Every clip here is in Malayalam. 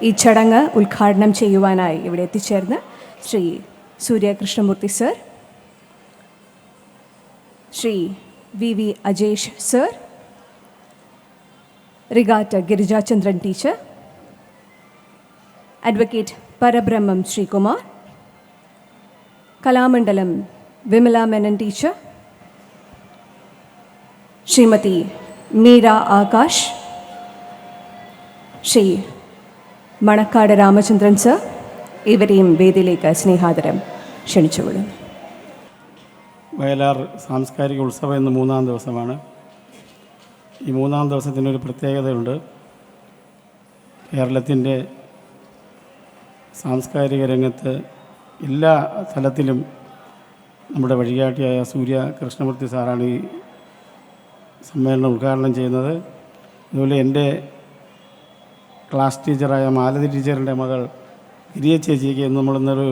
ഈ ചടങ്ങ് ഉദ്ഘാടനം ചെയ്യുവാനായി ഇവിടെ എത്തിച്ചേർന്ന് Shri Suryakrishnamoorthy sir Shri V V Ajesh sir റിഗാറ്റ Girijachandran teacher advocate Parabrahmam Sreekumar Kalamandalam Vimala Menon teacher Shrimati Meera Akash Shri Manacaud Ramachandran sir ഇവരെയും വേദിയിലേക്ക് സ്നേഹാദരം ക്ഷണിച്ചുകൊള്ളുന്നു. വയലാർ സാംസ്കാരിക ഉത്സവം ഇന്ന് മൂന്നാം ദിവസമാണ്. ഈ മൂന്നാം ദിവസത്തിനൊരു പ്രത്യേകതയുണ്ട്. കേരളത്തിന്റെ സാംസ്കാരിക രംഗത്ത് എല്ലാ തലത്തിലും നമ്മുടെ വഴികാട്ടിയായ സൂര്യ കൃഷ്ണമൂർത്തി സാറാണ് ഈ സമ്മേളനം ഉദ്ഘാടനം ചെയ്യുന്നത്. അതുപോലെ എന്റെ ക്ലാസ് ടീച്ചറായ മാലതി ടീച്ചറിന്റെ മകൾ ഗിരിയ ചേച്ചിക്ക് ഇന്ന് നമ്മളിന്നൊരു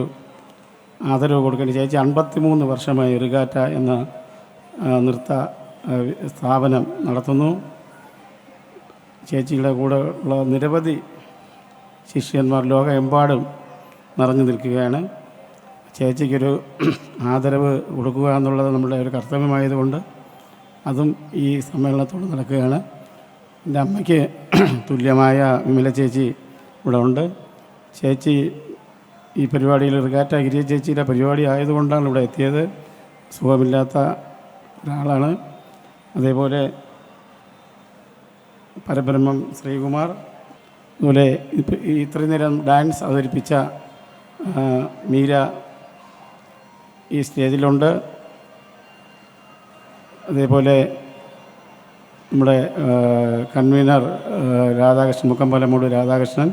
ആദരവ് കൊടുക്കേണ്ട ചേച്ചി അൻപത്തി മൂന്ന് വർഷമായി ഇറുകാറ്റ എന്ന നൃത്ത സ്ഥാപനം നടത്തുന്നു. ചേച്ചിയുടെ കൂടെ ഉള്ള നിരവധി ശിഷ്യന്മാർ ലോകമെമ്പാടും നിറഞ്ഞു നിൽക്കുകയാണ്. ചേച്ചിക്കൊരു ആദരവ് കൊടുക്കുക എന്നുള്ളത് നമ്മുടെ ഒരു കർത്തവ്യമായതുകൊണ്ട് അതും ഈ സമ്മേളനത്തോട് നടക്കുകയാണ്. എന്റെ അമ്മയ്ക്ക് തുല്യമായ വിമല ചേച്ചി ഇവിടെ ഉണ്ട്. ചേച്ചി ഈ പരിപാടിയിൽ റിഗാറ്റ ഗിരിയ ചേച്ചിയുടെ പരിപാടി ആയതുകൊണ്ടാണ് ഇവിടെ എത്തിയത്. സുഖമില്ലാത്ത ഒരാളാണ്. അതേപോലെ പരബ്രഹ്മം ശ്രീകുമാർ. അതുപോലെ ഇത്രയും നേരം ഡാൻസ് അവതരിപ്പിച്ച മീര ഈ സ്റ്റേജിലുണ്ട്. അതേപോലെ നമ്മുടെ കൺവീനർ രാധാകൃഷ്ണൻ മുക്കമ്പലമൂട് രാധാകൃഷ്ണൻ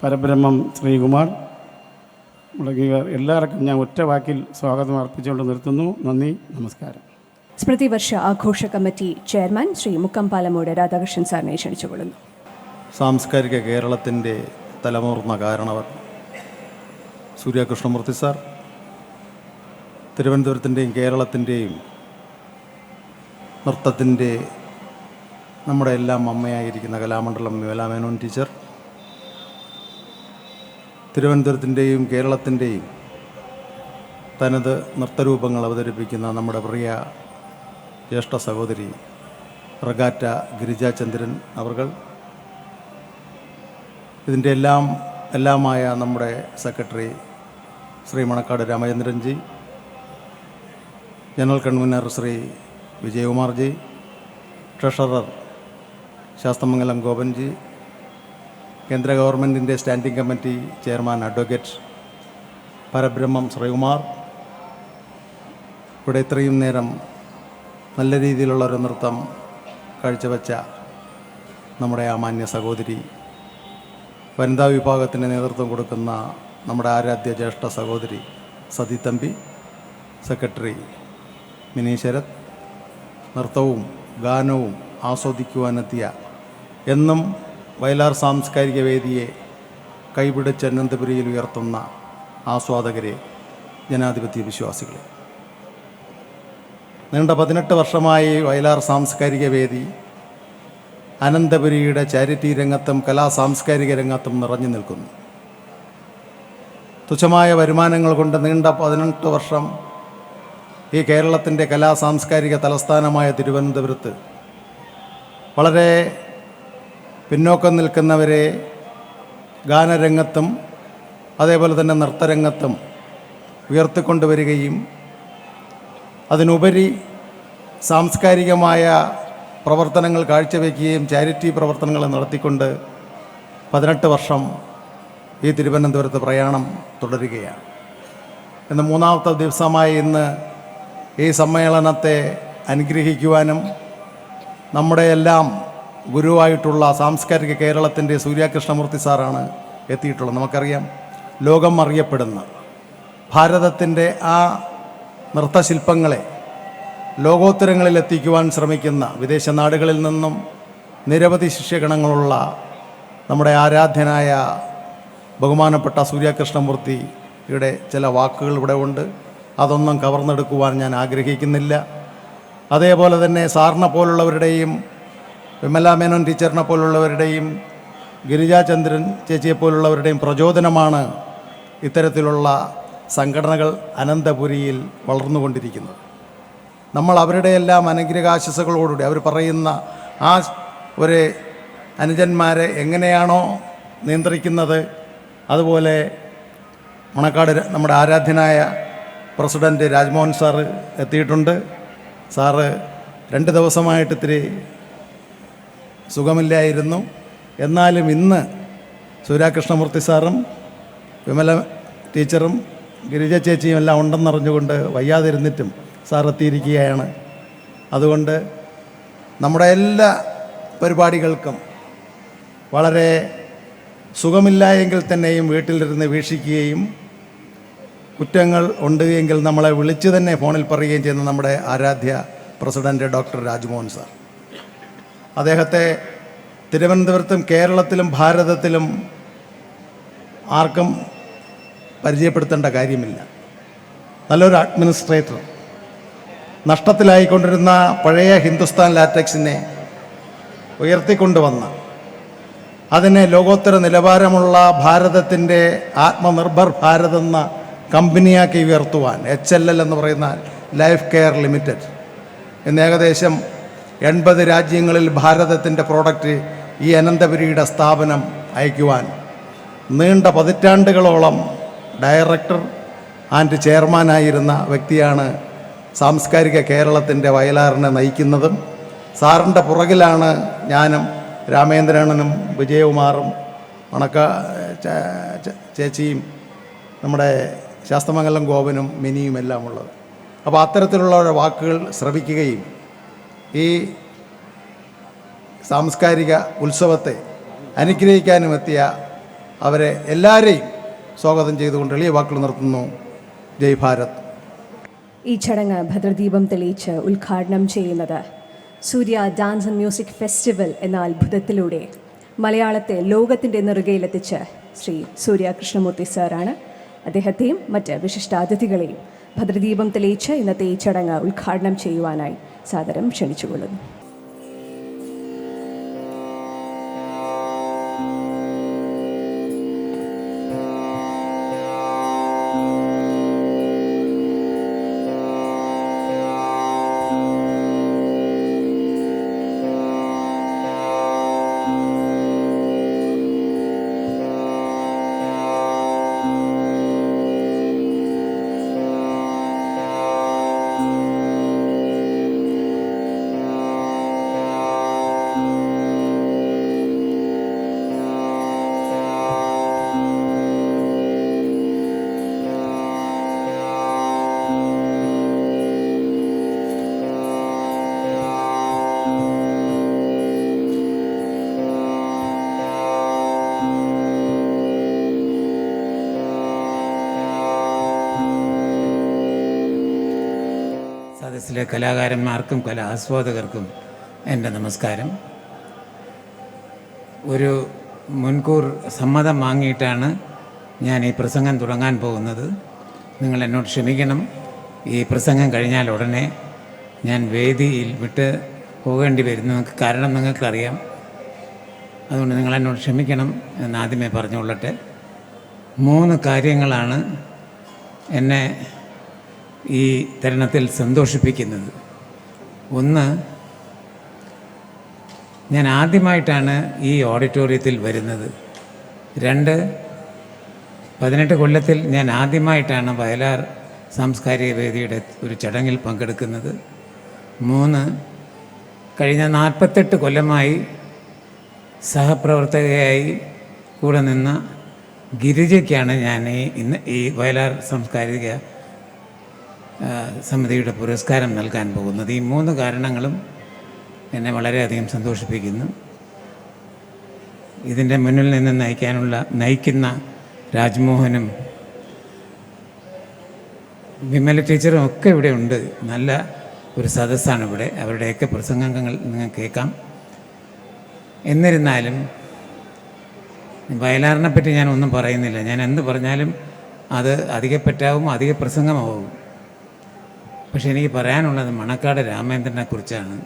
പരബ്രഹ്മം ശ്രീകുമാർ മുടങ്ങിയവർ എല്ലാവർക്കും ഞാൻ ഒറ്റ വാക്കിൽ സ്വാഗതം അർപ്പിച്ചുകൊണ്ട് നിർത്തുന്നു. നന്ദി നമസ്കാരം. സ്മൃതി വർഷ ആഘോഷ കമ്മിറ്റി ചെയർമാൻ ശ്രീ മുക്കംപാലമൂട് രാധാകൃഷ്ണൻ സാറിനെ ക്ഷണിച്ചുകൊള്ളുന്നു. സാംസ്കാരിക കേരളത്തിന്റെ തലമുറന്ന കാരണവർ സൂര്യകൃഷ്ണമൂർത്തി സാർ തിരുവനന്തപുരത്തിന്റെയും കേരളത്തിന്റെയും നൃത്തത്തിന്റെ നമ്മുടെ എല്ലാം അമ്മയായിരിക്കുന്ന കലാമണ്ഡലം മേലാമേനോൻ ടീച്ചർ. തിരുവനന്തപുരത്തിന്റെയും കേരളത്തിന്റെയും തനത് നൃത്തരൂപങ്ങൾ അവതരിപ്പിക്കുന്ന നമ്മുടെ പ്രിയ ജ്യേഷ്ഠ സഹോദരി റഗാറ്റ ഗിരിജാചന്ദ്രൻ അവർകൾ ഇതിന്റെ എല്ലാം എല്ലാമായ നമ്മുടെ secretary Shri Manacaud രാമചന്ദ്രൻജി. General convener Shri വിജയകുമാർജി treasurer Sasthamangalam ഗോപൻജി കേന്ദ്ര ഗവൺമെന്റിന്റെ standing committee chairman advocate Parabrahmam Sreekumar. ഇവിടെ ഇത്രയും നേരം നല്ല രീതിയിലുള്ള ഒരു നൃത്തം കാഴ്ചവെച്ച നമ്മുടെ ആ മാന്യ സഹോദരി വനിതാ വിഭാഗത്തിന് നേതൃത്വം കൊടുക്കുന്ന നമ്മുടെ ആരാധ്യ ജ്യേഷ്ഠ സഹോദരി സതി തമ്പി സെക്രട്ടറി മിനി ശരത് നൃത്തവും ഗാനവും ആസ്വദിക്കുവാനെത്തിയ എന്നും വയലാർ സാംസ്കാരിക വേദിയെ കൈപിടിച്ച് അനന്തപുരിയിൽ ഉയർത്തുന്ന ആസ്വാദകരെ ജനാധിപത്യ വിശ്വാസികളെ. നീണ്ട പതിനെട്ട് വർഷമായി വയലാർ സാംസ്കാരിക വേദി അനന്തപുരിയുടെ ചാരിറ്റി രംഗത്തും കലാ സാംസ്കാരിക രംഗത്തും നിറഞ്ഞു നിൽക്കുന്നു. തുച്ഛമായ വരുമാനങ്ങൾ കൊണ്ട് നീണ്ട പതിനെട്ട് വർഷം ഈ കേരളത്തിന്റെ കലാ സാംസ്കാരിക തലസ്ഥാനമായ തിരുവനന്തപുരത്ത് വളരെ പിന്നോക്കം നിൽക്കുന്നവരെ ഗാനരംഗത്തും അതേപോലെ തന്നെ നൃത്തരംഗത്തും ഉയർത്തിക്കൊണ്ടുവരികയും അതിനുപരി സാംസ്കാരികമായ പ്രവർത്തനങ്ങൾ കാഴ്ചവെക്കുകയും ചാരിറ്റി പ്രവർത്തനങ്ങൾ നടത്തിക്കൊണ്ട് പതിനെട്ട് വർഷം ഈ തിരുവനന്തപുരത്ത് പ്രയാണം തുടരുകയാണ്. ഇന്ന് മൂന്നാമത്തെ ദിവസമായ ഇന്ന് ഈ സമ്മേളനത്തെ അനുഗ്രഹിക്കുവാനും നമ്മുടെ എല്ലാം ഗുരുവായിട്ടുള്ള സാംസ്കാരിക കേരളത്തിന്റെ സൂര്യകൃഷ്ണമൂർത്തി സാറാണ് എത്തിയിട്ടുള്ളത്. നമുക്കറിയാം ലോകം അറിയപ്പെടുന്ന ഭാരതത്തിന്റെ ആ നൃത്തശില്പങ്ങളെ ലോകോത്തരങ്ങളിൽ എത്തിക്കുവാൻ ശ്രമിക്കുന്ന വിദേശ നാടുകളിൽ നിന്നും നിരവധി ശിഷ്യഗണങ്ങളുള്ള നമ്മുടെ ആരാധ്യനായ ബഹുമാനപ്പെട്ട സൂര്യകൃഷ്ണമൂർത്തിയുടെ ചില വാക്കുകൾ ഇവിടെ ഉണ്ട്. അതൊന്നും കവർന്നെടുക്കുവാൻ ഞാൻ ആഗ്രഹിക്കുന്നില്ല. അതേപോലെ തന്നെ സാറിനെ പോലുള്ളവരുടെയും വിമല മേനോൻ ടീച്ചറിനെ പോലുള്ളവരുടെയും ഗിരിജാചന്ദ്രൻ ചേച്ചിയെപ്പോലുള്ളവരുടെയും പ്രചോദനമാണ് ഇത്തരത്തിലുള്ള സംഘടനകൾ അനന്തപുരിയിൽ വളർന്നുകൊണ്ടിരിക്കുന്നത്. നമ്മൾ അവരുടെ എല്ലാം അനുഗ്രഹാശിസകളോടുകൂടി അവർ പറയുന്ന ആ ഒരു അനുജന്മാരെ എങ്ങനെയാണോ നിയന്ത്രിക്കുന്നത്. അതുപോലെ മണക്കാട് നമ്മുടെ ആരാധ്യനായ പ്രസിഡന്റ് രാജ്മോഹൻ സാറ് എത്തിയിട്ടുണ്ട്. സാറ് രണ്ട് ദിവസമായിട്ട് ഇത്തിരി സുഖമില്ലായിരുന്നു. എന്നാലും ഇന്ന് സൂര്യാകൃഷ്ണമൂർത്തി സാറും വിമല ടീച്ചറും ഗിരിജ ചേച്ചിയും എല്ലാം ഉണ്ടെന്നറിഞ്ഞുകൊണ്ട് വയ്യാതിരുന്നിട്ടും സാർ എത്തിയിരിക്കുകയാണ്. അതുകൊണ്ട് നമ്മുടെ എല്ലാ പരിപാടികൾക്കും വളരെ സുഖമില്ല എങ്കിൽ തന്നെയും വീട്ടിലിരുന്ന് വീക്ഷിക്കുകയും കുറ്റങ്ങൾ ഉണ്ട് എങ്കിൽ നമ്മളെ വിളിച്ച് തന്നെ ഫോണിൽ പറയുകയും ചെയ്യുന്ന നമ്മുടെ ആരാധ്യ പ്രസിഡന്റ് ഡോക്ടർ രാജ്മോഹൻ സാർ. അദ്ദേഹത്തെ തിരുവനന്തപുരത്തും കേരളത്തിലും ഭാരതത്തിലും ആർക്കും പരിചയപ്പെടുത്തേണ്ട കാര്യമില്ല. നല്ലൊരു അഡ്മിനിസ്ട്രേറ്റർ. നഷ്ടത്തിലായിക്കൊണ്ടിരുന്ന പഴയ ഹിന്ദുസ്ഥാൻ ലാറ്റക്സിനെ ഉയർത്തിക്കൊണ്ടുവന്ന അതിനെ ലോകോത്തര നിലവാരമുള്ള ഭാരതത്തിന്റെ ആത്മനിർഭർ ഭാരത് എന്ന കമ്പനിയാക്കി ഉയർത്തുവാൻ എച്ച് എൽ എൽ എന്ന് പറയുന്ന ലൈഫ് കെയർ ലിമിറ്റഡ് ഇന്ന് ഏകദേശം എൺപത് രാജ്യങ്ങളിൽ ഭാരതത്തിന്റെ പ്രോഡക്റ്റ് ഈ അനന്തപുരിയുടെ സ്ഥാപനം അയക്കുവാൻ നീണ്ട പതിറ്റാണ്ടുകളോളം ഡയറക്ടർ ആൻഡ് ചെയർമാനായിരുന്ന വ്യക്തിയാണ് സാംസ്കാരിക കേരളത്തിന്റെ വയലാറിനെ നയിക്കുന്നതും. സാറിന്റെ പുറകിലാണ് ഞാനും രാമേന്ദ്രനും വിജയകുമാറും മണക്ക ചേച്ചിയും നമ്മുടെ ശാസ്തമംഗലം ഗോപനും മിനിയും എല്ലാം ഉള്ളത്. അപ്പോൾ അത്തരത്തിലുള്ള വാക്കുകൾ ശ്രവിക്കുകയും ഈ സാംസ്കാരിക ഉത്സവത്തെ അനുഗ്രഹിക്കാനും എത്തിയ അവരെ എല്ലാവരെയും സ്വാഗതം ചെയ്തുകൊണ്ട് എളിയ വാക്കുകൾ നിർത്തുന്നു. ജയ് ഭാരത്. ഈ ചടങ്ങ് ഭദ്രദീപം തെളിയിച്ച് ഉദ്ഘാടനം ചെയ്യുന്നത് Soorya dance and music festival എന്ന അത്ഭുതത്തിലൂടെ മലയാളത്തെ ലോകത്തിന്റെ നെറുകയിലെത്തിച്ച് ശ്രീ സൂര്യ കൃഷ്ണമൂർത്തി സാറാണ്. അദ്ദേഹത്തെയും മറ്റ് വിശിഷ്ടാതിഥികളെയും ഭദ്രദീപം തെളിയിച്ച് ഇന്നത്തെ ഈ ചടങ്ങ് ഉദ്ഘാടനം ചെയ്യുവാനായി സാദരം ക്ഷണിച്ചുകൊള്ളുന്നു. സദസ്സിലെ കലാകാരന്മാർക്കും കലാസ്വാദകർക്കും എന്റെ നമസ്കാരം. ഒരു മുൻകൂർ സമ്മതം വാങ്ങിയിട്ടാണ് ഞാൻ ഈ പ്രസംഗം തുടങ്ങാൻ പോകുന്നത്. നിങ്ങൾ എന്നോട് ക്ഷമിക്കണം. ഈ പ്രസംഗം കഴിഞ്ഞാൽ ഉടനെ ഞാൻ വേദിയിൽ വിട്ട് പോകേണ്ടി വരും നിങ്ങൾക്ക് കാരണം നിങ്ങൾക്കറിയാം. അതുകൊണ്ട് നിങ്ങൾ എന്നോട് ക്ഷമിക്കണം എന്ന് ആദ്യമേ പറഞ്ഞുകൊള്ളട്ടെ. മൂന്ന് കാര്യങ്ങളാണ് എന്നെ ഈ തരുണത്തിൽ സന്തോഷിപ്പിക്കുന്നത്. ഒന്ന് ഞാൻ ആദ്യമായിട്ടാണ് ഈ ഓഡിറ്റോറിയത്തിൽ വരുന്നത്. രണ്ട് പതിനെട്ട് കൊല്ലത്തിൽ ഞാൻ ആദ്യമായിട്ടാണ് വയലാർ സാംസ്കാരിക വേദിയുടെ ഒരു ചടങ്ങിൽ പങ്കെടുക്കുന്നത്. മൂന്ന് കഴിഞ്ഞ നാൽപ്പത്തെട്ട് കൊല്ലമായി സഹപ്രവർത്തകയായി കൂടെ നിന്ന ഗിരിജയ്ക്കാണ് ഞാൻ ഈ ഇന്ന് ഈ വയലാർ സാംസ്കാരിക സമിതിയുടെ പുരസ്കാരം നൽകാൻ പോകുന്നത്. ഈ മൂന്ന് കാരണങ്ങളും എന്നെ വളരെയധികം സന്തോഷിപ്പിക്കുന്നു. ഇതിന്റെ മുന്നിൽ നിന്ന് നയിക്കാനുള്ള നയിക്കുന്ന രാജ്മോഹനും വിമല ടീച്ചറും ഒക്കെ ഇവിടെ ഉണ്ട്. നല്ല ഒരു സദസ്സാണ് ഇവിടെ. അവരുടെയൊക്കെ പ്രസംഗങ്ങൾ നിങ്ങൾക്ക് കേൾക്കാം. എന്നിരുന്നാലും വയലാറിനെ പറ്റി ഞാൻ ഒന്നും പറയുന്നില്ല. ഞാൻ എന്ത് പറഞ്ഞാലും അത് അധികപ്പറ്റാവും അധിക പ്രസംഗമാവും പക്ഷെ എനിക്ക് പറയാനുള്ളത് മണക്കാട് രാമേന്ദ്രനെ കുറിച്ചാണ്.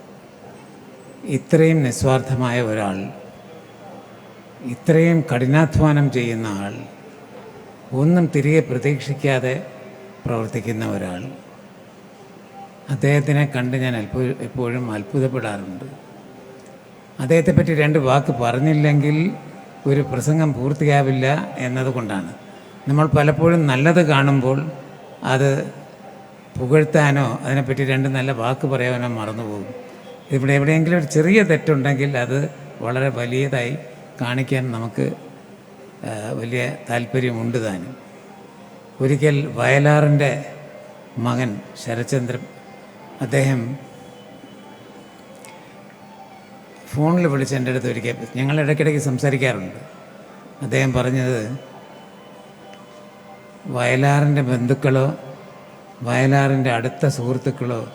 ഇത്രയും നിസ്വാർത്ഥമായ ഒരാൾ ഇത്രയും കഠിനാധ്വാനം ചെയ്യുന്ന ആൾ ഒന്നും തിരികെ പ്രതീക്ഷിക്കാതെ പ്രവർത്തിക്കുന്ന ഒരാൾ. അദ്ദേഹത്തിനെ കണ്ട് ഞാൻ അത്ഭു എപ്പോഴും അത്ഭുതപ്പെടാറുണ്ട്. അദ്ദേഹത്തെ പറ്റി രണ്ട് വാക്ക് പറഞ്ഞില്ലെങ്കിൽ ഒരു പ്രസംഗം പൂർത്തിയാവില്ല എന്നതുകൊണ്ടാണ്. നമ്മൾ പലപ്പോഴും നല്ലത് കാണുമ്പോൾ അത് പുകഴ്ത്താനോ അതിനെപ്പറ്റി രണ്ട് നല്ല വാക്ക് പറയാനോ മറന്നുപോകും. ഇവിടെ എവിടെയെങ്കിലും ഒരു ചെറിയ തെറ്റുണ്ടെങ്കിൽ അത് വളരെ വലിയതായി കാണിക്കാൻ നമുക്ക് വലിയ താല്പര്യമുണ്ട് താനും. ഒരിക്കൽ വയലാറിന്റെ മകൻ ശരചന്ദ്രൻ അദ്ദേഹം ഫോണിൽ വിളിച്ച് എന്റെ അടുത്ത് ഒരിക്കൽ ഞങ്ങൾ ഇടയ്ക്കിടയ്ക്ക് സംസാരിക്കാറുണ്ട്. അദ്ദേഹം പറഞ്ഞത് വയലാറിന്റെ ബന്ധുക്കളോ വയലാറിന്റെ അടുത്ത സുഹൃത്തുക്കളോ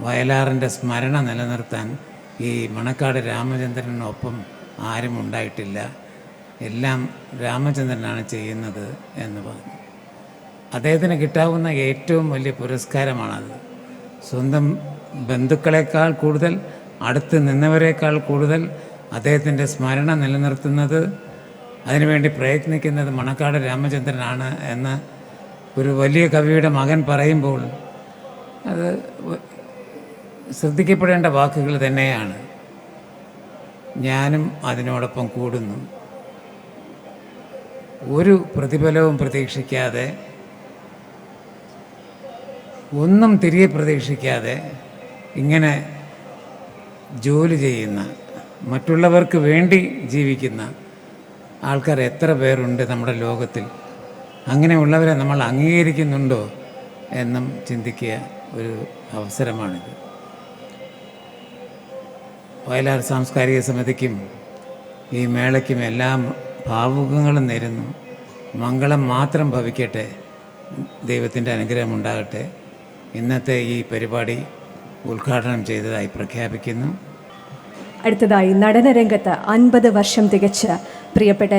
വയലാറിന്റെ സ്മരണ നിലനിർത്താൻ ഈ മണക്കാട് രാമചന്ദ്രനൊപ്പം ആരും ഉണ്ടായിട്ടില്ല. എല്ലാം രാമചന്ദ്രനാണ് ചെയ്യുന്നത് എന്ന് പറഞ്ഞു. അദ്ദേഹത്തിന് കിട്ടാവുന്ന ഏറ്റവും വലിയ പുരസ്കാരമാണത്. സ്വന്തം ബന്ധുക്കളെക്കാൾ കൂടുതൽ അടുത്ത് നിന്നവരെക്കാൾ കൂടുതൽ അദ്ദേഹത്തിന്റെ സ്മരണ നിലനിർത്തുന്നത് അതിനുവേണ്ടി പ്രയത്നിക്കുന്നത് മണക്കാട് രാമചന്ദ്രനാണ് എന്ന് ഒരു വലിയ കവിയുടെ മകൻ പറയുമ്പോൾ അത് ശ്രദ്ധിക്കപ്പെടേണ്ട വാക്കുകൾ തന്നെയാണ്. ഞാനും അതിനോടൊപ്പം കൂടുന്നു. ഒരു പ്രതിഫലവും പ്രതീക്ഷിക്കാതെ ഒന്നും തിരികെ പ്രതീക്ഷിക്കാതെ ഇങ്ങനെ ജോലി ചെയ്യുന്ന മറ്റുള്ളവർക്ക് വേണ്ടി ജീവിക്കുന്ന ആൾക്കാർ എത്ര പേരുണ്ട് നമ്മുടെ ലോകത്തിൽ? അങ്ങനെയുള്ളവരെ നമ്മൾ അംഗീകരിക്കുന്നുണ്ടോ എന്നും ചിന്തിക്കുക ഒരു അവസരമാണിത്. വയലാർ സാംസ്കാരിക സമിതിക്കും ഈ മേളയ്ക്കും എല്ലാ ഭാവുകങ്ങളും നേരുന്നു. മംഗളം മാത്രം ഭവിക്കട്ടെ ദൈവത്തിന്റെ അനുഗ്രഹം ഉണ്ടാകട്ടെ. ഇന്നത്തെ ഈ പരിപാടി ഉദ്ഘാടനം ചെയ്തതായി പ്രഖ്യാപിക്കുന്നു. അടുത്തതായി നടനരംഗത്ത് അൻപത് വർഷം തികച്ച പ്രിയപ്പെട്ട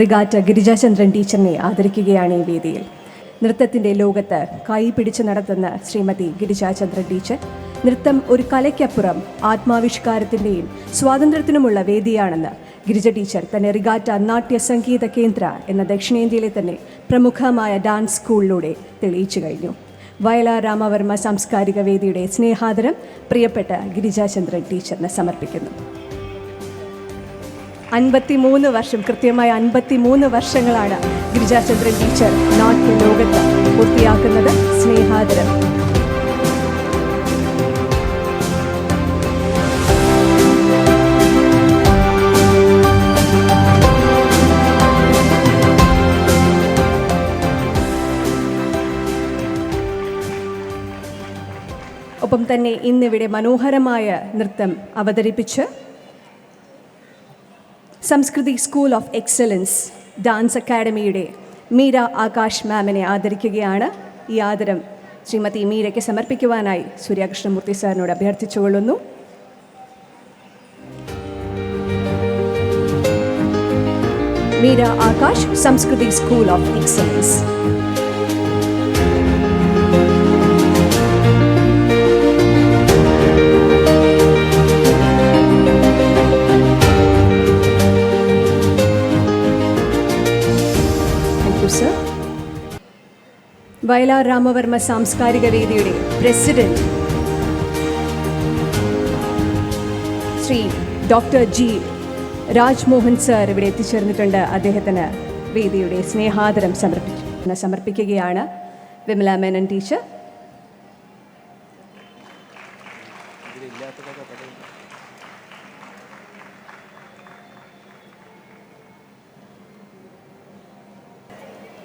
റിഗാറ്റ ഗിരിജാചന്ദ്രൻ ടീച്ചറിനെ ആദരിക്കുകയാണ് ഈ വേദിയിൽ. നൃത്തത്തിന്റെ ലോകത്ത് കൈ പിടിച്ച് നടത്തുന്ന ശ്രീമതി ഗിരിജാചന്ദ്രൻ ടീച്ചർ നൃത്തം ഒരു കലയ്ക്കപ്പുറം ആത്മാവിഷ്കാരത്തിന്റെയും സ്വാതന്ത്ര്യത്തിനുമുള്ള വേദിയാണെന്ന് ഗിരിജ ടീച്ചർ തന്നെ റിഗാറ്റ നാട്യ സംഗീത കേന്ദ്ര എന്ന ദക്ഷിണേന്ത്യയിലെ തന്നെ പ്രമുഖമായ ഡാൻസ് സ്കൂളിലൂടെ തെളിയിച്ചു കഴിഞ്ഞു. വയലാർ രാമവർമ്മ സാംസ്കാരിക വേദിയുടെ സ്നേഹാദരം പ്രിയപ്പെട്ട ഗിരിജാചന്ദ്രൻ ടീച്ചറിന് സമർപ്പിക്കുന്നു. അൻപത്തിമൂന്ന് വർഷം കൃത്യമായ അൻപത്തി മൂന്ന് വർഷങ്ങളാണ് ഗിരിജാചന്ദ്രൻ ടീച്ചർ നാട്ടിൽ ലോകത്ത് പൂർത്തിയാക്കുന്നത്. സ്നേഹാദരം. ഒപ്പം തന്നെ ഇന്നിവിടെ മനോഹരമായ നൃത്തം അവതരിപ്പിച്ച് Samskriti school of excellence dance അക്കാഡമിയുടെ Meera Akash മാമിനെ ആദരിക്കുകയാണ്. ഈ ആദരം ശ്രീമതി മീരയ്ക്ക് സമർപ്പിക്കുവാനായി സൂര്യകൃഷ്ണമൂർത്തി സാറിനോട് അഭ്യർത്ഥിച്ചുകൊള്ളുന്നു Meera Akash Samskriti school of excellence. Vayalar Ramavarma സാംസ്കാരിക വേദിയുടെ president Shri doctor G Rajmohan sir ഇവിടെ എത്തിച്ചേർന്നിട്ടുണ്ട്. അദ്ദേഹത്തിന് വേദിയുടെ സ്നേഹാദരം സമർപ്പിച്ചു. സമർപ്പിക്കുകയാണ് വിമല മേനൻ ടീച്ചർ.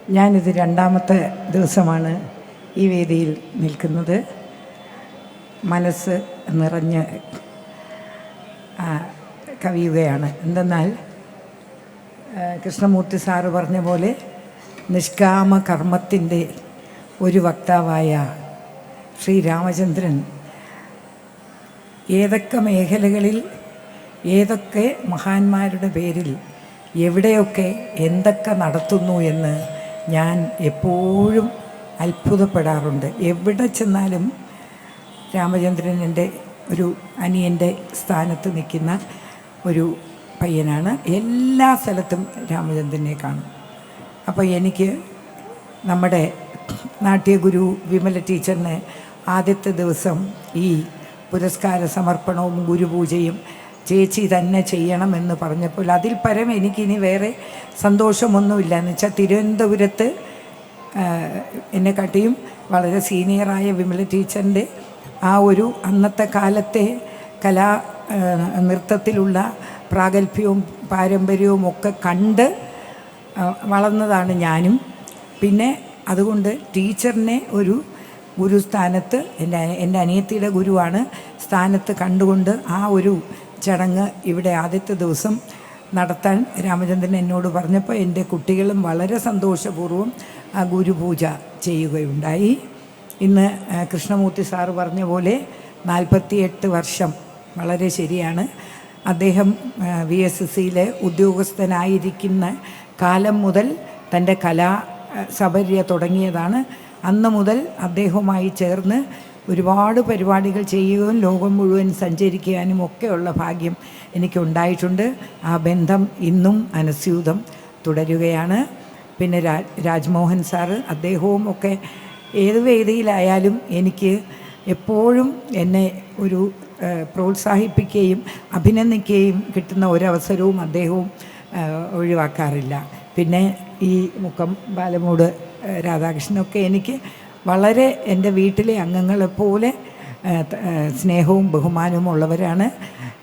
ഞാനിത് രണ്ടാമത്തെ ദിവസമാണ് ഈ വേദിയിൽ നിൽക്കുന്നത്. മനസ്സ് നിറഞ്ഞ് കവിയുകയാണ്. എന്തെന്നാൽ കൃഷ്ണമൂർത്തി സാറ് പറഞ്ഞ പോലെ നിഷ്കാമ കർമ്മത്തിന്റെ ഒരു വക്താവായ ശ്രീ രാമചന്ദ്രൻ ഏതൊക്കെ മേഖലകളിൽ ഏതൊക്കെ മഹാന്മാരുടെ പേരിൽ എവിടെയൊക്കെ എന്തൊക്കെ നടത്തുന്നു എന്ന് ഞാൻ എപ്പോഴും അത്ഭുതപ്പെടാറുണ്ട്. എവിടെ ചെന്നാലും രാമചന്ദ്രൻ എന്റെ ഒരു അനിയന്റെ സ്ഥാനത്ത് നിൽക്കുന്ന ഒരു പയ്യനാണ്. എല്ലാ സ്ഥലത്തും രാമചന്ദ്രനെ കാണും. അപ്പോൾ എനിക്ക് നമ്മുടെ നാട്യഗുരു വിമല ടീച്ചറിന് ആദ്യത്തെ ദിവസം ഈ പുരസ്കാര സമർപ്പണവും ഗുരുപൂജയും ചേച്ചി തന്നെ ചെയ്യണമെന്ന് പറഞ്ഞപ്പോൾ അതിൽ പരം എനിക്കിനി വേറെ സന്തോഷമൊന്നുമില്ല എന്ന് വെച്ചാൽ തിരുവനന്തപുരത്ത് എന്നെക്കാട്ടിയും വളരെ സീനിയറായ വിമല ടീച്ചറിന്റെ ആ ഒരു അന്നത്തെ കാലത്തെ കലാ നൃത്തത്തിലുള്ള പ്രാഗൽഭ്യവും പാരമ്പര്യവും ഒക്കെ കണ്ട് വളർന്നതാണ് ഞാനും. പിന്നെ അതുകൊണ്ട് ടീച്ചറിനെ ഒരു ഗുരുസ്ഥാനത്ത് എന്റെ എന്റെ അനിയത്തിയുടെ ഗുരുവാണ് സ്ഥാനത്ത് കണ്ടുകൊണ്ട് ആ ഒരു ചടങ്ങ് ഇവിടെ ആദ്യത്തെ ദിവസം നടത്താൻ രാമചന്ദ്രൻ എന്നോട് പറഞ്ഞപ്പോൾ എന്റെ കുട്ടികളും വളരെ സന്തോഷപൂർവം ആ ഗുരുപൂജ ചെയ്യുകയുണ്ടായി. ഇന്ന് കൃഷ്ണമൂർത്തി സാറ് പറഞ്ഞ പോലെ നാൽപ്പത്തിയെട്ട് വർഷം വളരെ ശരിയാണ്. അദ്ദേഹം വി എസ് എസ് സിയിലെ ഉദ്യോഗസ്ഥനായിരിക്കുന്ന കാലം മുതൽ തന്റെ കലാ സബര്യ തുടങ്ങിയതാണ്. അന്ന് മുതൽ അദ്ദേഹവുമായി ചേർന്ന് ഒരുപാട് പരിപാടികൾ ചെയ്യുകയും ലോകം മുഴുവൻ സഞ്ചരിക്കാനും ഒക്കെയുള്ള ഭാഗ്യം എനിക്കുണ്ടായിട്ടുണ്ട്. ആ ബന്ധം ഇന്നും അനസ്യൂതം തുടരുകയാണ്. പിന്നെ രാജ്മോഹൻ സാറ് അദ്ദേഹവും ഒക്കെ ഏത് വേദിയിലായാലും എനിക്ക് എപ്പോഴും എന്നെ ഒരു പ്രോത്സാഹിപ്പിക്കുകയും അഭിനന്ദിക്കുകയും കിട്ടുന്ന ഒരവസരവും അദ്ദേഹവും ഒഴിവാക്കാറില്ല. പിന്നെ ഈ മുക്കം ബാലമൂട് രാധാകൃഷ്ണനൊക്കെ എനിക്ക് വളരെ എന്റെ വീട്ടിലെ അംഗങ്ങളെപ്പോലെ സ്നേഹവും ബഹുമാനവും ഉള്ളവരാണ്.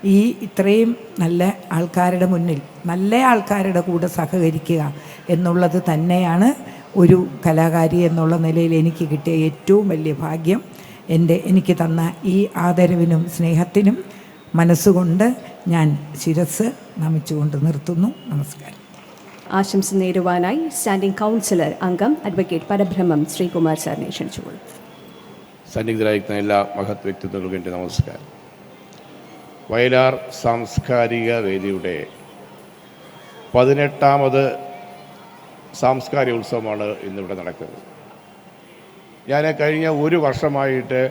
ഈ ഇത്രയും നല്ല ആൾക്കാരുടെ മുന്നിൽ നല്ല ആൾക്കാരുടെ കൂടെ സഹകരിക്കുക എന്നുള്ളത് തന്നെയാണ് ഒരു കലാകാരി എന്നുള്ള നിലയിൽ എനിക്ക് കിട്ടിയ ഏറ്റവും വലിയ ഭാഗ്യം. എന്റെ എനിക്ക് തന്ന ഈ ആദരവിനും സ്നേഹത്തിനും മനസ്സുകൊണ്ട് ഞാൻ ശിരസ് നമിച്ചുകൊണ്ട് നിർത്തുന്നു. നമസ്കാരം. ആശംസ നേരുവാനായി സ്റ്റാൻഡിംഗ് കൗൺസിലർ അംഗം അഡ്വക്കേറ്റ് പരബ്രഹ്മം ശ്രീകുമാർ സാറിനെ ക്ഷണിച്ചുകൊള്ളു സന്നിഗ്ധരായിരിക്കുന്ന എല്ലാ മഹത് വ്യക്തിത്വങ്ങൾക്കും എന്റെ നമസ്കാരം. വയലാർ സാംസ്കാരിക വേദിയുടെ പതിനെട്ടാമത് സാംസ്കാരിക ഉത്സവമാണ് ഇന്നിവിടെ നടക്കുന്നത്. ഞാൻ കഴിഞ്ഞ ഒരു വർഷമായിട്ട്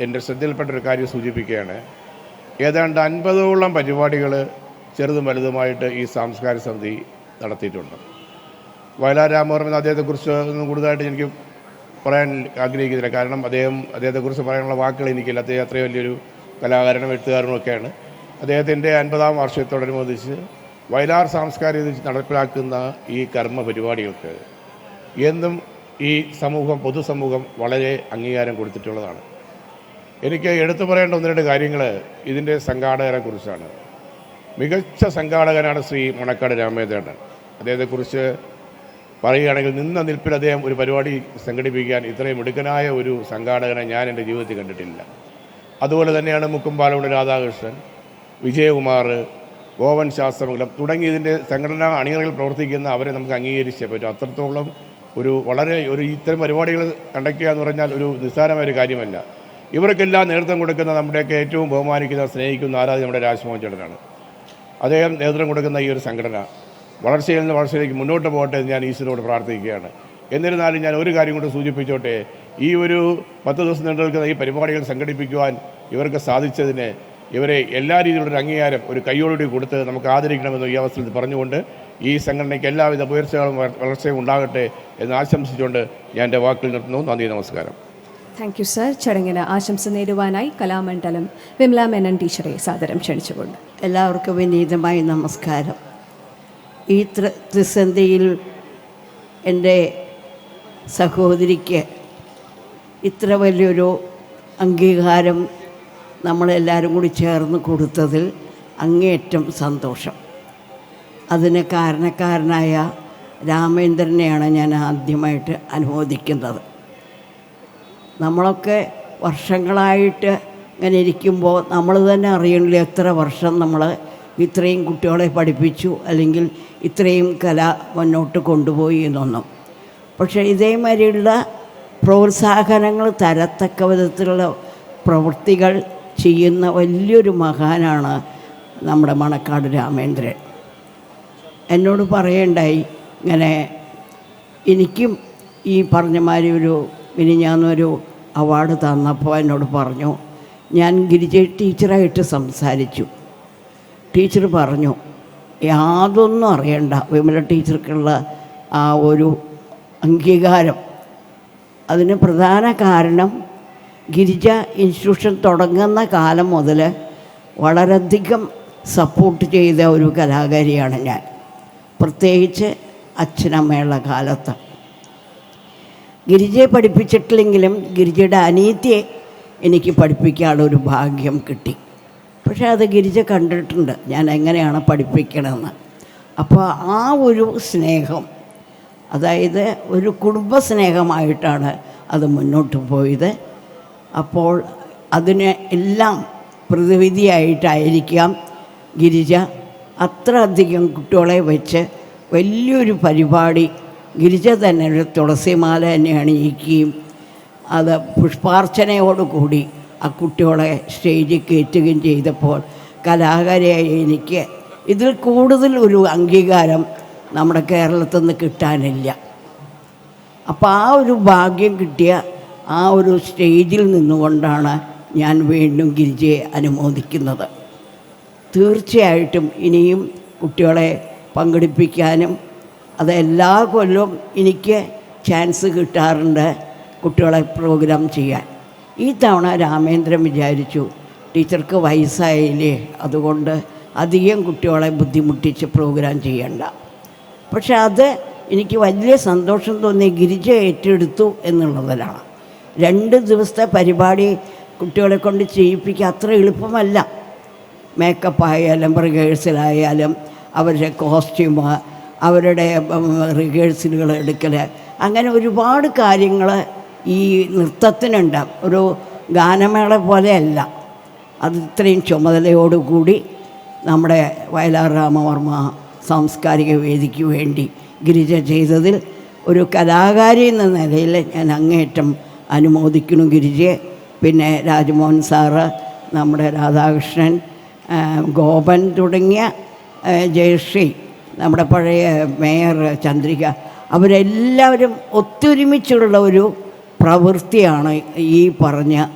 എന്റെ ശ്രദ്ധയിൽപ്പെട്ട ഒരു കാര്യം സൂചിപ്പിക്കുകയാണ്. ഏതാണ്ട് അൻപതോളം പരിപാടികൾ ചെറുതും വലുതുമായിട്ട് ഈ സാംസ്കാരിക സമിതി നടത്തിയിട്ടുണ്ട്. വയലാർ രാമവർമ്മ അദ്ദേഹത്തെക്കുറിച്ച് ഒന്നും കൂടുതലായിട്ട് എനിക്ക് പറയാൻ ആഗ്രഹിക്കുന്നില്ല. കാരണം അദ്ദേഹം അദ്ദേഹത്തെക്കുറിച്ച് പറയാനുള്ള വാക്കുകൾ എനിക്കില്ല. അദ്ദേഹം അത്രയും വലിയൊരു കലാകാരനും എഴുത്തുകാരനും ഒക്കെയാണ് അദ്ദേഹത്തിന്റെ അൻപതാം വാർഷികത്തോടനുബന്ധിച്ച് വയലാർ സാംസ്കാരിക നടപ്പിലാക്കുന്ന ഈ കർമ്മ പരിപാടികൾക്ക് എന്നും ഈ സമൂഹം പൊതുസമൂഹം വളരെ അംഗീകാരം കൊടുത്തിട്ടുള്ളതാണ്. എനിക്ക് എടുത്തു പറയേണ്ട ഒന്ന് രണ്ട് കാര്യങ്ങൾ ഇതിന്റെ സംഘാടകരെ കുറിച്ചാണ്. മികച്ച സംഘാടകനാണ് ശ്രീ മണക്കാട് രാമേന്ദ്രൻ അദ്ദേഹത്തെക്കുറിച്ച് പറയുകയാണെങ്കിൽ നിന്ന നിൽപ്പിൽ അദ്ദേഹം ഒരു പരിപാടി സംഘടിപ്പിക്കാൻ ഇത്രയും മിടുക്കനായ ഒരു സംഘാടകനെ ഞാൻ എന്റെ ജീവിതത്തിൽ കണ്ടിട്ടില്ല. അതുപോലെ തന്നെയാണ് മുക്കുംപാലോട് രാധാകൃഷ്ണൻ വിജയകുമാർ ഗോവൻ ശാസ്ത്രമംഗലം തുടങ്ങി ഇതിന്റെ സംഘടനാ അണിയറയിൽ പ്രവർത്തിക്കുന്ന അവരെ നമുക്ക് അംഗീകരിച്ചേ പറ്റും. അത്രത്തോളം ഒരു വളരെ ഒരു ഇത്തരം പരിപാടികൾ കണ്ടക്ട് എന്ന് പറഞ്ഞാൽ ഒരു നിസ്സാരമായ ഒരു കാര്യമല്ല. ഇവർക്കെല്ലാം നേതൃത്വം കൊടുക്കുന്ന നമ്മുടെയൊക്കെ ഏറ്റവും ബഹുമാനിക്കുന്ന സ്നേഹിക്കുന്ന ആരാധന നമ്മുടെ രാജ്മോഹൻ ചേട്ടനാണ്. അദ്ദേഹം നേതൃത്വം കൊടുക്കുന്ന ഈ ഒരു സംഘടന വളർച്ചയിൽ നിന്ന് വളർച്ചയിലേക്ക് മുന്നോട്ട് പോകട്ടെ എന്ന് ഞാൻ ഈശ്വരനോട് പ്രാർത്ഥിക്കുകയാണ്. എന്നിരുന്നാലും ഞാൻ ഒരു കാര്യം കൂടി സൂചിപ്പിച്ചോട്ടെ ഈ ഒരു പത്ത് ദിവസം നീണ്ടു നിൽക്കുന്ന ഈ പരിപാടികൾ സംഘടിപ്പിക്കുവാൻ ഇവർക്ക് സാധിച്ചതിന് ഇവരെ എല്ലാ രീതിയിലുള്ള അംഗീകാരം ഒരു കൈയോടുകൂടി കൊടുത്ത് നമുക്ക് ആദരിക്കണമെന്ന് ഈ അവസരത്തിൽ പറഞ്ഞുകൊണ്ട് ഈ സംഘടനയ്ക്ക് എല്ലാവിധ ഉയർച്ചകളും വള- വളർച്ചയും ഉണ്ടാകട്ടെ എന്ന് ആശംസിച്ചുകൊണ്ട് ഞാൻ എന്റെ വാക്കിൽ നിർത്തുന്നു. നന്ദി നമസ്കാരം. താങ്ക് യു സർ ചടങ്ങിന് ആശംസ നേരുവാനായി കലാമണ്ഡലം വിമല മേനൻ ടീച്ചറെ സാദരം ക്ഷണിച്ചുകൊണ്ട്. എല്ലാവർക്കും വിനീതമായി നമസ്കാരം. ഈ ത്രി ത്രിസന്ധിയിൽ എന്റെ സഹോദരിക്ക് ഇത്ര വലിയൊരു അംഗീകാരം നമ്മളെല്ലാവരും കൂടി ചേർന്ന് കൊടുത്തതിൽ അങ്ങേയറ്റം സന്തോഷം. അതിന് കാരണക്കാരനായ രാമേന്ദ്രനെയാണ് ഞാൻ ആദ്യമായിട്ട് അനുമോദിക്കുന്നത്. നമ്മളൊക്കെ വർഷങ്ങളായിട്ട് ഇങ്ങനെ ഇരിക്കുമ്പോൾ നമ്മൾ തന്നെ അറിയണില്ല എത്ര വർഷം നമ്മൾ ഇത്രയും കുട്ടികളെ പഠിപ്പിച്ചു അല്ലെങ്കിൽ ഇത്രയും കല മുന്നോട്ട് കൊണ്ടുപോയി എന്നൊന്നും. പക്ഷേ ഇതേമാതിരിയുള്ള പ്രോത്സാഹനങ്ങൾ തരത്തക്ക വിധത്തിലുള്ള പ്രവൃത്തികൾ ചെയ്യുന്ന വലിയൊരു മഹാനാണ് നമ്മുടെ മണക്കാട് രാമേന്ദ്രൻ. എന്നോട് പറയണ്ടായി ഇങ്ങനെ എനിക്കും ഈ പറഞ്ഞ മാതിരി ഒരു മിനിഞ്ഞാന്നൊരു അവാർഡ് തന്നപ്പോൾ എന്നോട് പറഞ്ഞു ഞാൻ ഗിരിജ ടീച്ചറായിട്ട് സംസാരിച്ചു. ടീച്ചർ പറഞ്ഞു യാതൊന്നും അറിയണ്ട വിമല ടീച്ചർക്കുള്ള ആ ഒരു അംഗീകാരം. അതിന് പ്രധാന കാരണം ഗിരിജ ഇൻസ്റ്റിറ്റ്യൂഷൻ തുടങ്ങുന്ന കാലം മുതൽ വളരെയധികം സപ്പോർട്ട് ചെയ്ത ഒരു കലാകാരിയാണ് ഞാൻ. പ്രത്യേകിച്ച് അച്ഛനമ്മയുള്ള കാലത്ത്. ഗിരിജയെ പഠിപ്പിച്ചിട്ടില്ലെങ്കിലും ഗിരിജയുടെ അനീതിയെ എനിക്ക് പഠിപ്പിക്കാനുള്ളൊരു ഭാഗ്യം കിട്ടി. പക്ഷേ അത് ഗിരിജ കണ്ടിട്ടുണ്ട്. ഞാൻ എങ്ങനെയാണ് പഠിപ്പിക്കണമെന്ന് അപ്പോൾ ആ ഒരു സ്നേഹം അതായത് ഒരു കുടുംബ സ്നേഹമായിട്ടാണ് അത് മുന്നോട്ട് പോയത്. അപ്പോൾ അതിന് എല്ലാം പ്രതിവിധിയായിട്ടായിരിക്കാം ഗിരിജ അത്ര അധികം കുട്ടികളെ വെച്ച് വലിയൊരു പരിപാടി ഗിരിജ തന്നെ ഒരു തുളസിമാല തന്നെ അണിയിക്കുകയും അത് പുഷ്പാർച്ചനയോടുകൂടി ആ കുട്ടികളെ സ്റ്റേജിൽ കയറ്റുകയും ചെയ്തപ്പോൾ കലാകാരിയായ എനിക്ക് ഇതിൽ കൂടുതൽ ഒരു അംഗീകാരം നമ്മുടെ കേരളത്തിൽ നിന്ന് കിട്ടാനില്ല. അപ്പോൾ ആ ഒരു ഭാഗ്യം കിട്ടിയ ആ ഒരു സ്റ്റേജിൽ നിന്നുകൊണ്ടാണ് ഞാൻ വീണ്ടും ഗിരിജയെ അനുമോദിക്കുന്നത്. തീർച്ചയായിട്ടും ഇനിയും കുട്ടികളെ പങ്കെടുപ്പിക്കാനും അത് എല്ലാ കൊല്ലവും എനിക്ക് ചാൻസ് കിട്ടാറുണ്ട് കുട്ടികളെ പ്രോഗ്രാം ചെയ്യാൻ. ഈ തവണ രാമേന്ദ്രൻ വിചാരിച്ചു ടീച്ചർക്ക് വയസ്സായില്ലേ അതുകൊണ്ട് അധികം കുട്ടികളെ ബുദ്ധിമുട്ടിച്ച് പ്രോഗ്രാം ചെയ്യണ്ട. പക്ഷെ അത് എനിക്ക് വലിയ സന്തോഷം തോന്നി ഗിരിജ ഏറ്റെടുത്തു എന്നുള്ളതിലാണ്. രണ്ട് ദിവസത്തെ പരിപാടി കുട്ടികളെ കൊണ്ട് ചെയ്യിപ്പിക്കുക അത്ര എളുപ്പമല്ല. മേക്കപ്പ് ആയാലും റിഹേഴ്സലായാലും അവരുടെ കോസ്റ്റ്യൂം അവരുടെ റിഹേഴ്സലുകൾ എടുക്കൽ അങ്ങനെ ഒരുപാട് കാര്യങ്ങൾ ഈ നൃത്തത്തിനുണ്ട്. ഒരു ഗാനമേള പോലെയല്ല. അത് ഇത്രയും ചുമതലയോടുകൂടി നമ്മുടെ വയലാർ രാമവർമ്മ സാംസ്കാരിക വേദിക്ക് വേണ്ടി ഗിരിജ ചെയ്തതിൽ ഒരു കലാകാരി എന്ന നിലയിൽ ഞാൻ അങ്ങേറ്റം അനുമോദിക്കുന്നു ഗിരിജയെ. പിന്നെ രാജ്മോഹൻ സാറ് നമ്മുടെ രാധാകൃഷ്ണൻ ഗോപൻ തുടങ്ങിയ ജയശ്രീ നമ്മുടെ പഴയ മേയർ ചന്ദ്രിക അവരെല്ലാവരും ഒത്തൊരുമിച്ചുള്ള ഒരു പ്രവൃത്തിയാണ് ഈ പറഞ്ഞ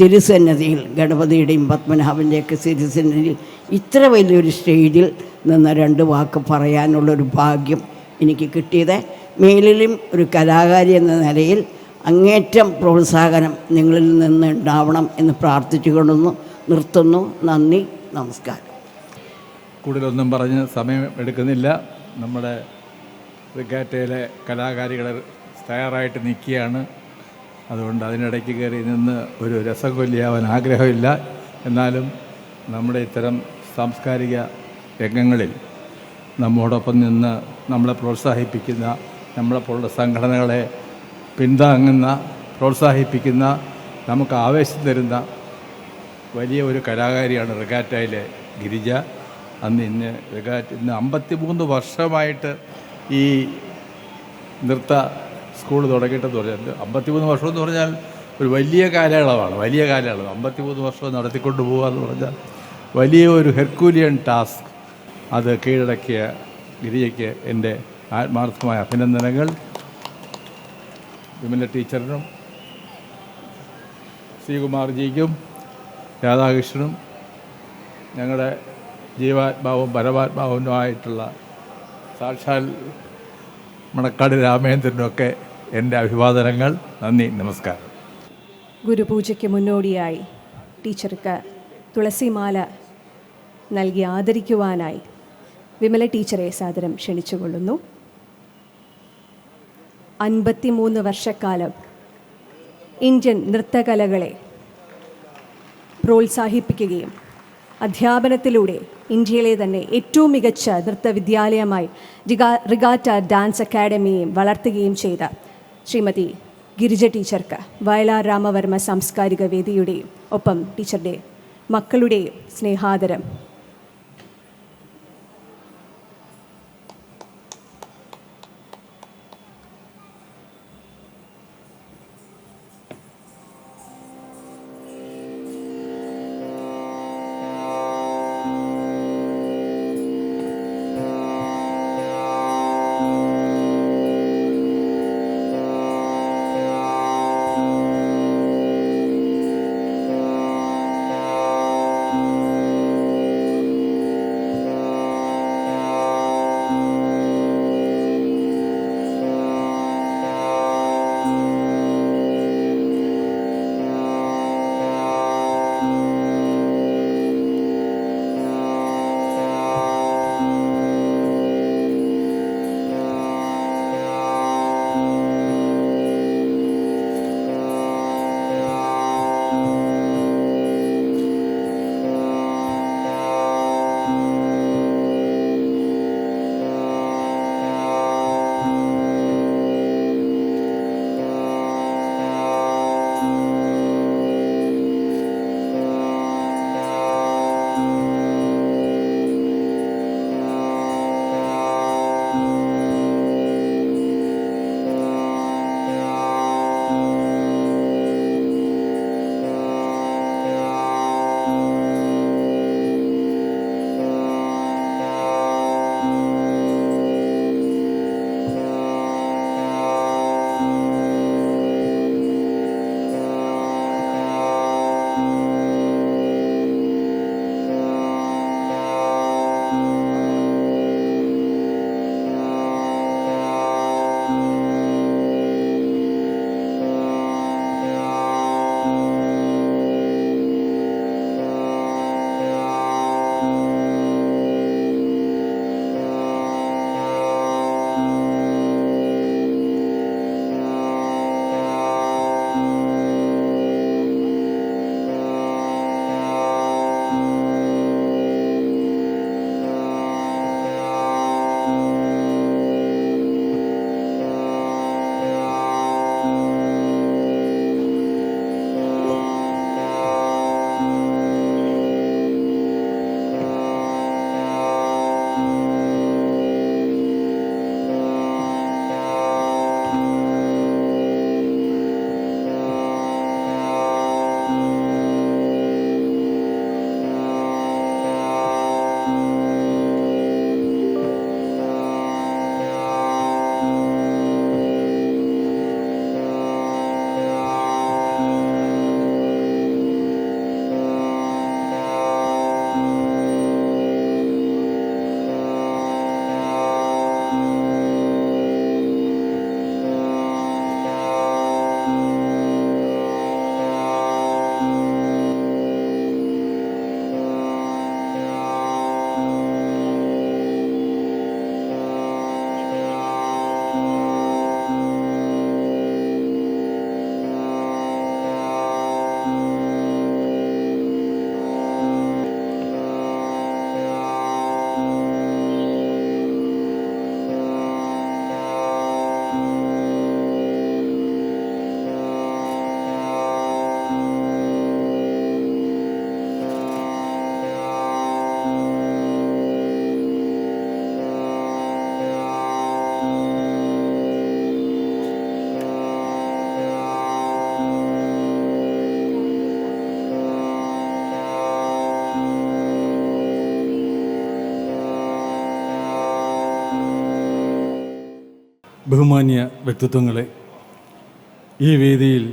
തിരുസന്നതിയിൽ ഗണപതിയുടെയും പത്മനാഭന്റെയൊക്കെ തിരുസന്നതിയിൽ ഇത്ര വലിയൊരു സ്റ്റേജിൽ നിന്ന് രണ്ട് വാക്ക് പറയാനുള്ളൊരു ഭാഗ്യം എനിക്ക് കിട്ടിയത്. മേലിലും ഒരു കലാകാരി എന്ന നിലയിൽ അങ്ങേറ്റം പ്രോത്സാഹനം നിങ്ങളിൽ നിന്ന് ഉണ്ടാവണം എന്ന് പ്രാർത്ഥിച്ചുകൊണ്ടൊന്ന് നിർത്തുന്നു. നന്ദി. നമസ്കാരം. കൂടുതലൊന്നും പറഞ്ഞ് സമയം എടുക്കുന്നില്ല. നമ്മുടെ റിഗാറ്റയിലെ കലാകാരികൾ തയ്യാറായിട്ട് നിൽക്കുകയാണ്. അതുകൊണ്ട് അതിനിടയ്ക്ക് കയറി നിന്ന് ഒരു രസകൊല്ലിയാവാൻ ആഗ്രഹമില്ല. എന്നാലും നമ്മുടെ ഇത്തരം സാംസ്കാരിക രംഗങ്ങളിൽ നമ്മോടൊപ്പം നിന്ന് നമ്മളെ പ്രോത്സാഹിപ്പിക്കുന്ന നമ്മളെപ്പോലുള്ള സംഘടനകളെ പിന്താങ്ങുന്ന പ്രോത്സാഹിപ്പിക്കുന്ന നമുക്ക് ആവേശം തരുന്ന വലിയ ഒരു കലാകാരിയാണ് റിഗാറ്റയിലെ ഗിരിജ. അന്ന് ഇന്ന് ഇന്ന് അമ്പത്തി മൂന്ന് വർഷമായിട്ട് ഈ നൃത്ത സ്കൂൾ തുടങ്ങിയിട്ടെന്ന് പറഞ്ഞാൽ അമ്പത്തിമൂന്ന് വർഷം എന്ന് പറഞ്ഞാൽ ഒരു വലിയ കാലയളവാണ് വലിയ കാലയളവ്. അമ്പത്തിമൂന്ന് വർഷം നടത്തിക്കൊണ്ട് പോകുക എന്ന് പറഞ്ഞാൽ വലിയ ഒരു ഹെർക്കൂലിയൻ ടാസ്ക്. അത് കീഴടക്കിയ ഗിരിജയ്ക്ക് എന്റെ ആത്മാർത്ഥമായ അഭിനന്ദനങ്ങൾ. വിമല ടീച്ചറിനും ശ്രീകുമാർജിക്കും രാധാകൃഷ്ണനും ഞങ്ങളുടെ ജീവാത്മാവും പരമാത്മാവുമായിട്ടുള്ള സാക്ഷാൽ മണക്കാട് രാമേന്ദ്രനൊക്കെ എന്റെ അഭിവാദനങ്ങൾ. നന്ദി നമസ്കാരം. ഗുരുപൂജയ്ക്ക് മുന്നോടിയായി ടീച്ചർക്ക് തുളസിമാല നൽകി ആദരിക്കുവാനായി വിമല ടീച്ചറെ സാദരം ക്ഷണിച്ചുകൊള്ളുന്നു. അൻപത്തിമൂന്ന് വർഷക്കാലം ഇന്ത്യൻ നൃത്തകലകളെ പ്രോത്സാഹിപ്പിക്കുകയും അധ്യാപനത്തിലൂടെ ഇന്ത്യയിലെ തന്നെ ഏറ്റവും മികച്ച നൃത്ത വിദ്യാലയമായി റിഗാ റിഗാറ്റ ഡാൻസ് അക്കാഡമിയെയും വളർത്തുകയും ചെയ്ത ശ്രീമതി ഗിരിജ ടീച്ചർക്ക് വയലാർ രാമവർമ്മ സാംസ്കാരിക വേദിയുടെയും ഒപ്പം ടീച്ചറുടെ മക്കളുടെയും സ്നേഹാദരം ബഹുമാന്യ വ്യക്തിത്വങ്ങളെ ഈ വേദിയിൽ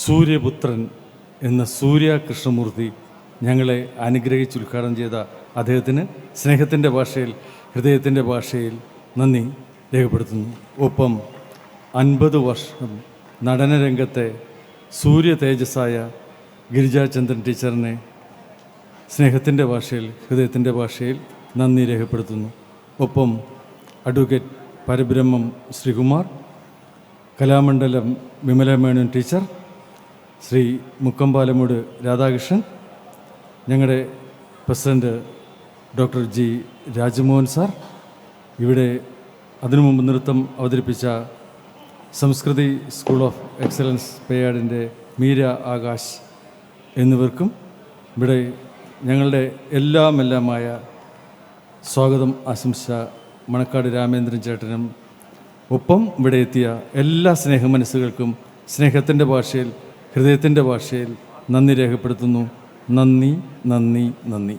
സൂര്യപുത്രൻ എന്ന സൂര്യ കൃഷ്ണമൂർത്തി ഞങ്ങളെ അനുഗ്രഹിച്ച് ഉദ്ഘാടനം ചെയ്ത അദ്ദേഹത്തിന് സ്നേഹത്തിന്റെ ഭാഷയിൽ ഹൃദയത്തിന്റെ ഭാഷയിൽ നന്ദി രേഖപ്പെടുത്തുന്നു. ഒപ്പം അൻപത് വർഷം നടനരംഗത്തെ സൂര്യ തേജസ്സായ ഗിരിജാചന്ദ്രൻ ടീച്ചറിനെ സ്നേഹത്തിന്റെ ഭാഷയിൽ ഹൃദയത്തിന്റെ ഭാഷയിൽ നന്ദി രേഖപ്പെടുത്തുന്നു. ഒപ്പം അഡ്വക്കേറ്റ് പരബ്രഹ്മം ശ്രീകുമാർ കലാമണ്ഡലം വിമല ടീച്ചർ ശ്രീ മുക്കമ്പാലമൂട് രാധാകൃഷ്ണൻ ഞങ്ങളുടെ president doctor G Rajamohan sir. ഇവിടെ അതിനു മുമ്പ് നൃത്തം അവതരിപ്പിച്ച സംസ്കൃതി സ്കൂൾ ഓഫ് എക്സലൻസ് പേയാടിന്റെ മീര ആകാശ് എന്നിവർക്കും ഇവിടെ ഞങ്ങളുടെ എല്ലാമെല്ലാമായ സ്വാഗതം ആശംസിച്ച മണക്കാട് രാമേന്ദ്രൻ ചേട്ടനും ഒപ്പം ഇവിടെ എത്തിയ എല്ലാ സ്നേഹമനസ്സുകൾക്കും സ്നേഹത്തിന്റെ ഭാഷയിൽ ഹൃദയത്തിന്റെ ഭാഷയിൽ നന്ദി രേഖപ്പെടുത്തുന്നു. നന്ദി നന്ദി നന്ദി.